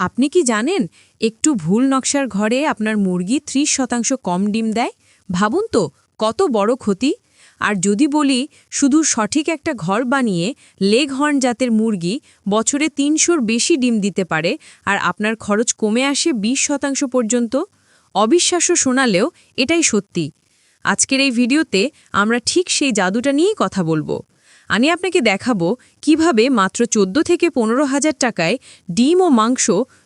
আপনি কি জানেন, একটু ভুল নকশার ঘরে আপনার মুরগি ত্রিশ শতাংশ কম ডিম দেয়? ভাবুন তো, কত বড় ক্ষতি। আর যদি বলি, শুধু সঠিক একটা ঘর বানিয়ে লেগ হর্ন জাতের মুরগি বছরে তিনশোর বেশি ডিম দিতে পারে, আর আপনার খরচ কমে আসে ২০ শতাংশ পর্যন্ত? অবিশ্বাস্য শোনালেও এটাই সত্যি। আজকের এই ভিডিওতে আমরা ঠিক সেই জাদুটা নিয়েই কথা বলব। আমি আপনাকে দেখাবো কীভাবে মাত্র চোদ্দ থেকে পনেরো হাজার টাকায় ডিম ও মাংস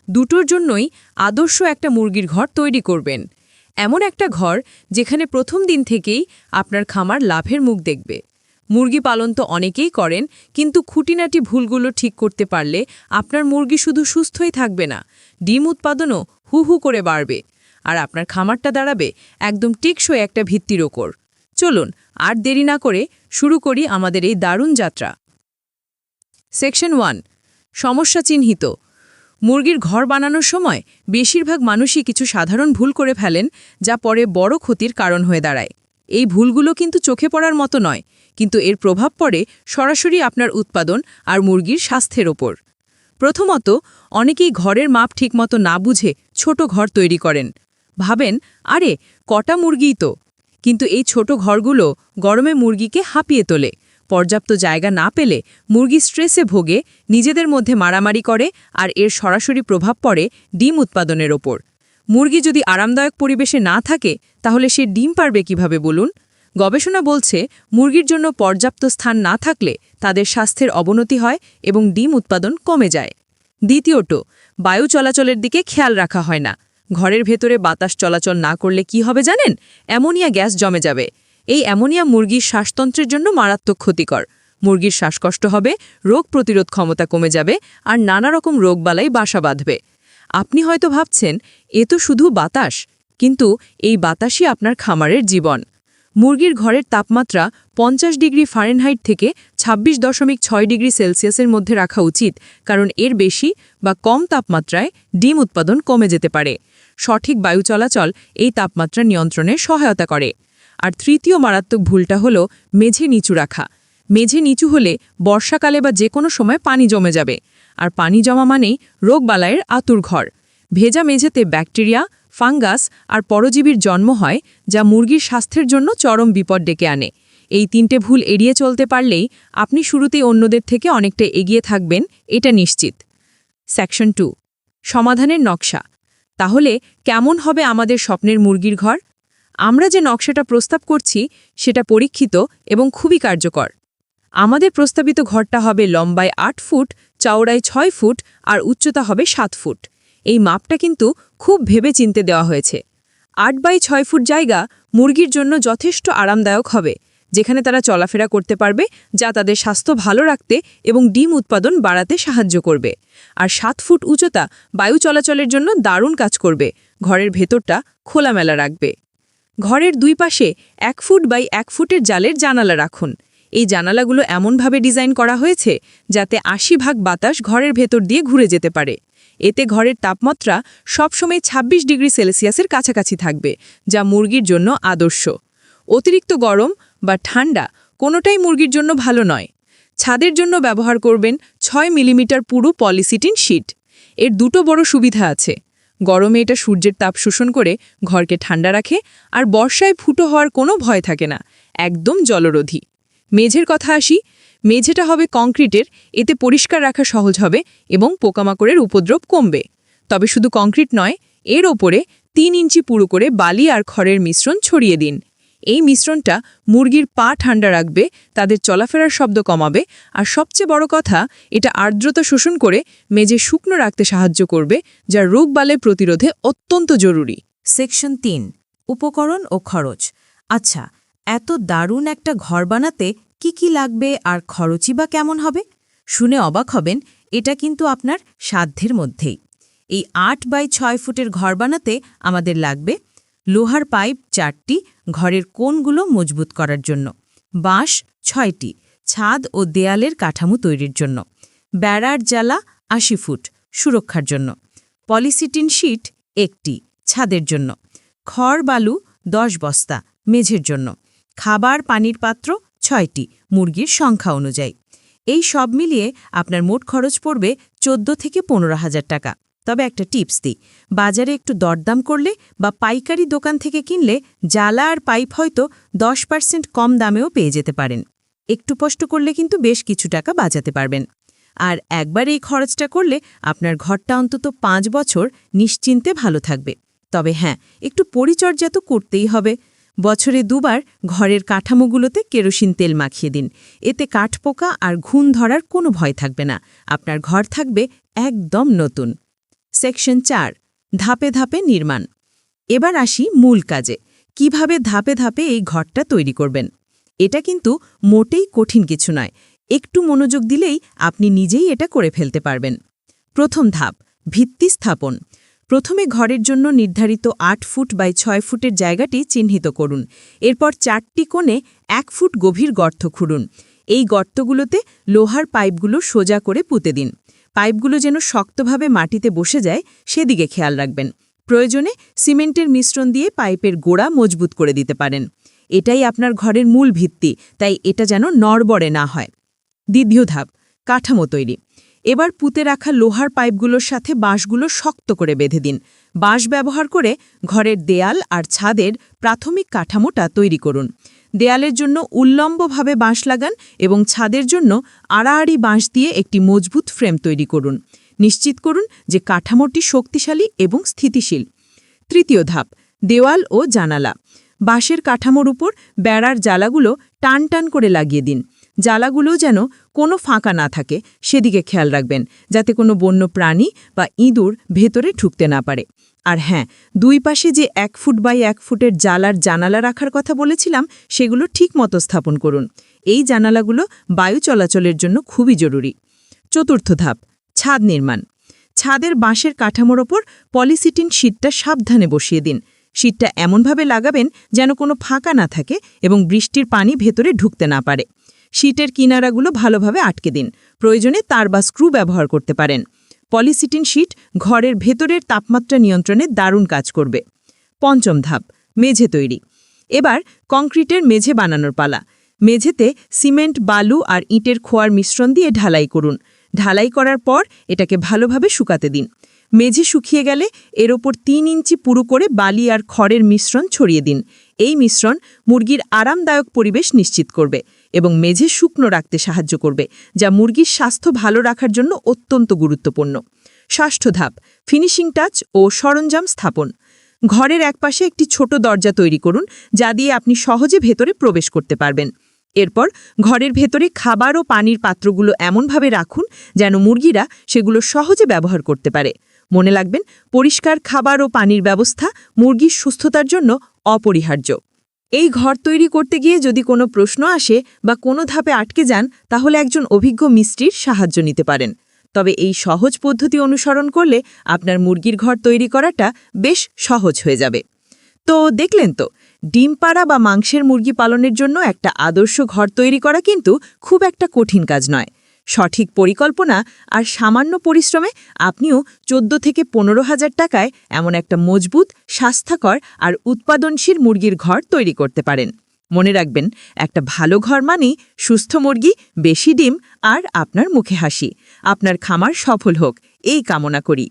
দুটোর জন্যই আদর্শ একটা মুরগির ঘর তৈরি করবেন। এমন একটা ঘর যেখানে প্রথম দিন থেকেই আপনার খামার লাভের মুখ দেখবে। মুরগি পালন তো অনেকেই করেন, কিন্তু খুঁটিনাটি ভুলগুলো ঠিক করতে পারলে আপনার মুরগি শুধু সুস্থই থাকবে না, ডিম উৎপাদনও হু হু করে বাড়বে। আর আপনার খামারটা দাঁড়াবে একদম টেকসই একটা ভিত্তির ওপর। চলুন, আর দেরি না করে শুরু করি আমাদের এই দারুণ যাত্রা। সেকশন ওয়ান, সমস্যা চিহ্নিত। মুরগির ঘর বানানোর সময় বেশিরভাগ মানুষই কিছু সাধারণ ভুল করে ফেলেন, যা পরে বড় ক্ষতির কারণ হয়ে দাঁড়ায়। এই ভুলগুলো কিন্তু চোখে পড়ার মতো নয়, কিন্তু এর প্রভাব পড়ে সরাসরি আপনার উৎপাদন আর মুরগির স্বাস্থ্যের ওপর। প্রথমত, অনেকেই ঘরের মাপ ঠিকমতো না বুঝে ছোট ঘর তৈরি করেন। ভাবেন, আরে, কটা মুরগিই তো? কিন্তু এই ছোট ঘরগুলো গরমে মুরগিকে হাঁপিয়ে তোলে। পর্যাপ্ত জায়গা না পেলে মুরগি স্ট্রেসে ভোগে, নিজেদের মধ্যে মারামারি করে আর এর সরাসরি প্রভাব পড়ে ডিম উৎপাদনের ওপর। মুরগি যদি আরামদায়ক পরিবেশে না থাকে, তাহলে সে ডিম পারবে কীভাবে বলুন? গবেষণা বলছে, মুরগির জন্য পর্যাপ্ত স্থান না থাকলে তাদের স্বাস্থ্যের অবনতি হয় এবং ডিম উৎপাদন কমে যায়। দ্বিতীয়ত, বায়ু চলাচলের দিকে খেয়াল রাখা হয় না। ঘরের ভেতরে বাতাস চলাচল না করলে কি হবে জানেন? অ্যামোনিয়া গ্যাস জমে যাবে। এই অ্যামোনিয়া মুরগির শ্বাসতন্ত্রের জন্য মারাত্মক ক্ষতিকর। মুরগির শ্বাসকষ্ট হবে, রোগ প্রতিরোধ ক্ষমতা কমে যাবে আর নানা রকম রোগবালাই বাসা বাঁধবে। আপনি হয়তো ভাবছেন, এ তো শুধু বাতাস। কিন্তু এই বাতাসই আপনার খামারের জীবন। মুরগির ঘরের তাপমাত্রা পঞ্চাশ ডিগ্রি ফারেনহাইট থেকে ২৬ দশমিক ছয় ডিগ্রি সেলসিয়াসের মধ্যে রাখা উচিত, কারণ এর বেশি বা কম তাপমাত্রায় ডিম উৎপাদন কমে যেতে পারে। সঠিক বায়ু চলাচল এই তাপমাত্রা নিয়ন্ত্রণে সহায়তা করে। আর তৃতীয় মারাত্মক ভুলটা হল মেঝে নিচু রাখা। মেঝে নিচু হলে বর্ষাকালে বা যে কোনো সময় পানি জমে যাবে। আর পানি জমা মানেই রোগবালাইয়ের আতুর ঘর। ভেজা মেঝেতে ব্যাকটেরিয়া, ফাঙ্গাস আর পরজীবীর জন্ম হয় যা মুরগির স্বাস্থ্যের জন্য চরম বিপদ ডেকে আনে। এই তিনটে ভুল এড়িয়ে চলতে পারলেই আপনি শুরুতেই অন্যদের থেকে অনেকটা এগিয়ে থাকবেন, এটা নিশ্চিত। সেকশন টু, সমাধানের নকশা। তাহলে কেমন হবে আমাদের স্বপ্নের মুরগির ঘর? আমরা যে নকশাটা প্রস্তাব করছি, সেটা পরীক্ষিত এবং খুবই কার্যকর। আমাদের প্রস্তাবিত ঘরটা হবে লম্বায় আট ফুট, চওড়ায় ছয় ফুট আর উচ্চতা হবে সাত ফুট। এই মাপটা কিন্তু খুব ভেবে চিনতে দেওয়া হয়েছে। আট বাই ছয় ফুট জায়গা মুরগির জন্য যথেষ্ট আরামদায়ক হবে। যেখানে তারা চলাফেরা করতে পারবে, যা তাদের স্বাস্থ্য ভালো রাখতে এবং ডিম উৎপাদন বাড়াতে সাহায্য করবে। আর সাত ফুট উচ্চতা বায়ু চলাচলের জন্য দারুণ কাজ করবে। ঘরের ভেতরটা খোলামেলা রাখবে। ঘরের দুই পাশে এক ফুট বাই এক ফুটের জালের জানালা রাখুন। এই জানালাগুলো এমনভাবে ডিজাইন করা হয়েছে যাতে আশি ভাগ বাতাস ঘরের ভেতর দিয়ে ঘুরে যেতে পারে। এতে ঘরের তাপমাত্রা সবসময় ২৬ ডিগ্রি সেলসিয়াসের কাছাকাছি থাকবে, যা মুরগির জন্য আদর্শ। অতিরিক্ত গরম বা ঠান্ডা কোনোটাই মুরগির জন্য ভালো নয়। ছাদের জন্য ব্যবহার করবেন ছয় মিলিমিটার পুরু পলিসিটিন শীট। এর দুটো বড় সুবিধা আছে। গরমে এটা সূর্যের তাপ শোষণ করে ঘরকে ঠান্ডা রাখে আর বর্ষায় ফুটো হওয়ার কোনো ভয় থাকে না, একদম জলরোধী। মেঝের কথা আসি, মেঝেটা হবে কংক্রিটের, এতে পরিষ্কার রাখা সহজ হবে এবং পোকামাকড়ের উপদ্রব কমবে। তবে শুধু কংক্রিট নয়, এর ওপরে তিন ইঞ্চি পুরো করে বালি আর খড়ের মিশ্রণ ছড়িয়ে দিন। এই মিশ্রণটা মুরগির পা ঠান্ডা রাখবে, তাদের চলাফেরার শব্দ কমাবে, আর সবচেয়ে বড় কথা, এটা আর্দ্রতা শোষণ করে মেঝে শুকনো রাখতে সাহায্য করবে, যা রোগবালে প্রতিরোধে অত্যন্ত জরুরি। সেকশন তিন, উপকরণ ও খরচ। আচ্ছা এত দারুণ একটা ঘর বানাতে কি কি লাগবে আর খরচই বা কেমন হবে? শুনে অবাক হবেন, এটা কিন্তু আপনার সাধ্যের মধ্যেই। এই আট বাই ছয় ফুটের ঘর বানাতে আমাদের লাগবে লোহার পাইপ চারটি, ঘরের কোণগুলো মজবুত করার জন্য। বাঁশ ছয়টি, ছাদ ও দেয়ালের কাঠামো তৈরির জন্য। বেড়ার জ্বালা আশি ফুট, সুরক্ষার জন্য। পলিসিটিন শিট একটি, ছাদের জন্য। খড় বালু দশ বস্তা, মেঝের জন্য। খাবার পানির পাত্র ছয়টি, মুরগির সংখ্যা অনুযায়ী। এই সব মিলিয়ে আপনার মোট খরচ পড়বে চোদ্দ থেকে পনেরো হাজার টাকা। তবে একটা টিপস দিই। বাজারে একটু দরদাম করলে বা পাইকারি দোকান থেকে কিনলে জ্বালা আর পাইপ হয়তো দশ পার্সেন্ট কম দামেও পেয়ে যেতে পারেন। একটু কষ্ট করলে কিন্তু বেশ কিছু টাকা বাঁচাতে পারবেন। আর একবার এই খরচটা করলে আপনার ঘরটা অন্তত পাঁচ বছর নিশ্চিন্তে ভালো থাকবে। তবে হ্যাঁ একটু পরিচর্যা তো করতেই হবে। বছরে দুবার ঘরের কাঠামোগুলোতে কেরোসিন তেল মাখিয়ে দিন। এতে কাঠপোকা আর ঘুণ ধরার কোনো ভয় থাকবে না। আপনার ঘর থাকবে একদম নতুন। সেকশন চার, ধাপে ধাপে নির্মাণ। এবার আসি মূল কাজে, কীভাবে ধাপে ধাপে এই ঘরটা তৈরি করবেন। এটা কিন্তু মোটেই কঠিন কিছু নয়, একটু মনোযোগ দিলেই আপনি নিজেই এটা করে ফেলতে পারবেন। প্রথম ধাপ, ভিত্তি স্থাপন। প্রথমে ঘরের জন্য নির্ধারিত আট ফুট বাই ছয় ফুটের জায়গাটি চিহ্নিত করুন। এরপর চারটি কোণে এক ফুট গভীর গর্ত খুঁড়ুন। এই গর্তগুলোতে লোহার পাইপগুলো সোজা করে পুঁতে দিন। পাইপগুলো যেন শক্তভাবে মাটিতে বসে যায়, সেদিকে খেয়াল রাখবেন। প্রয়োজনে সিমেন্টের মিশ্রণ দিয়ে পাইপের গোড়া মজবুত করে দিতে পারেন। এটাই আপনার ঘরের মূল ভিত্তি, তাই এটা যেন নড়বড়ে না হয়। দ্বিতীয় ধাপ, কাঠামো তৈরি। এবার পুঁতে রাখা লোহার পাইপগুলোর সাথে বাঁশগুলো শক্ত করে বেঁধে দিন। বাঁশ ব্যবহার করে ঘরের দেয়াল আর ছাদের প্রাথমিক কাঠামোটা তৈরি করুন। দেয়ালের জন্য উল্লম্বভাবে বাঁশ লাগান এবং ছাদের জন্য আড়াআড়ি বাঁশ দিয়ে একটি মজবুত ফ্রেম তৈরি করুন। নিশ্চিত করুন যে কাঠামোটি শক্তিশালী এবং স্থিতিশীল। তৃতীয় ধাপ, দেওয়াল ও জানালা। বাঁশের কাঠামোর উপর বেড়ার জ্বালাগুলো টান টান করে লাগিয়ে দিন। জ্বালাগুলো যেন কোনো ফাঁকা না থাকে, সেদিকে খেয়াল রাখবেন, যাতে কোনো বন্য প্রাণী বা ইঁদুর ভেতরে ঢুকতে না পারে। আর হ্যাঁ দুই পাশে যে এক ফুট বাই এক ফুটের জ্বালার জানালা রাখার কথা বলেছিলাম, সেগুলো ঠিক মতো স্থাপন করুন। এই জানালাগুলো বায়ু চলাচলের জন্য খুবই জরুরি। চতুর্থ ধাপ, ছাদ নির্মাণ। ছাদের বাঁশের কাঠামোর ওপর পলিসিটিন শীটটা সাবধানে বসিয়ে দিন। শীটটা এমনভাবে লাগাবেন যেন কোনো ফাঁকা না থাকে এবং বৃষ্টির পানি ভেতরে ঢুকতে না পারে। শীটের কিনারাগুলো ভালোভাবে আটকে দিন। প্রয়োজনে তার বা স্ক্রু ব্যবহার করতে পারেন। পলিসিটিন শীট ঘরের ভেতরের তাপমাত্রা নিয়ন্ত্রণে দারুণ কাজ করবে। পঞ্চম ধাপ, মেঝে তৈরি। এবার কংক্রিটের মেঝে বানানোর পালা। মেঝেতে সিমেন্ট, বালু আর ইটের খোয়ার মিশ্রণ দিয়ে ঢালাই করুন। ঢালাই করার পর এটাকে ভালোভাবে শুকাতে দিন। মেঝে শুকিয়ে গেলে এর ওপর তিন ইঞ্চি পুরু করে বালি আর খড়ের মিশ্রণ ছড়িয়ে দিন। এই মিশ্রণ মুরগির আরামদায়ক পরিবেশ নিশ্চিত করবে। এবং মেঝে শুকনো রাখতে সাহায্য করবে, যা মুরগির স্বাস্থ্য ভালো রাখার জন্য অত্যন্ত গুরুত্বপূর্ণ। ষষ্ঠ ধাপ ফিনিশিং টাচ ও সরঞ্জাম স্থাপন। ঘরের একপাশে একটি ছোট দরজা তৈরি করুন, যা দিয়ে আপনি সহজে ভেতরে প্রবেশ করতে পারবেন। এরপর ঘরের ভেতরে খাবার ও পানির পাত্রগুলো এমনভাবে রাখুন, যেন মুরগিরা সেগুলো সহজে ব্যবহার করতে পারে। মনে রাখবেন, পরিষ্কার খাবার ও পানির ব্যবস্থা মুরগির সুস্থতার জন্য অপরিহার্য। এই ঘর তৈরি করতে গিয়ে যদি কোনো প্রশ্ন আসে বা কোনো ধাপে আটকে যান, তাহলে একজন অভিজ্ঞ মিস্ত্রির সাহায্য নিতে পারেন। তবে এই সহজ পদ্ধতি অনুসরণ করলে আপনার মুরগির ঘর তৈরি করাটা বেশ সহজ হয়ে যাবে। তো দেখলেন তো, ডিম পাড়া বা মাংসের মুরগি পালনের জন্য একটা আদর্শ ঘর তৈরি করা কিন্তু খুব একটা কঠিন কাজ নয়। সঠিক পরিকল্পনা আর সামান্য পরিশ্রমে আপনিও চোদ্দ থেকে পনেরো হাজার টাকায় এমন একটা মজবুত, স্বাস্থ্যকর আর উৎপাদনশীল মুরগির ঘর তৈরি করতে পারেন। মনে রাখবেন, একটা ভালো ঘর মানেই সুস্থ মুরগি, বেশি ডিম আর আপনার মুখে হাসি। আপনার খামার সফল হোক, এই কামনা করি।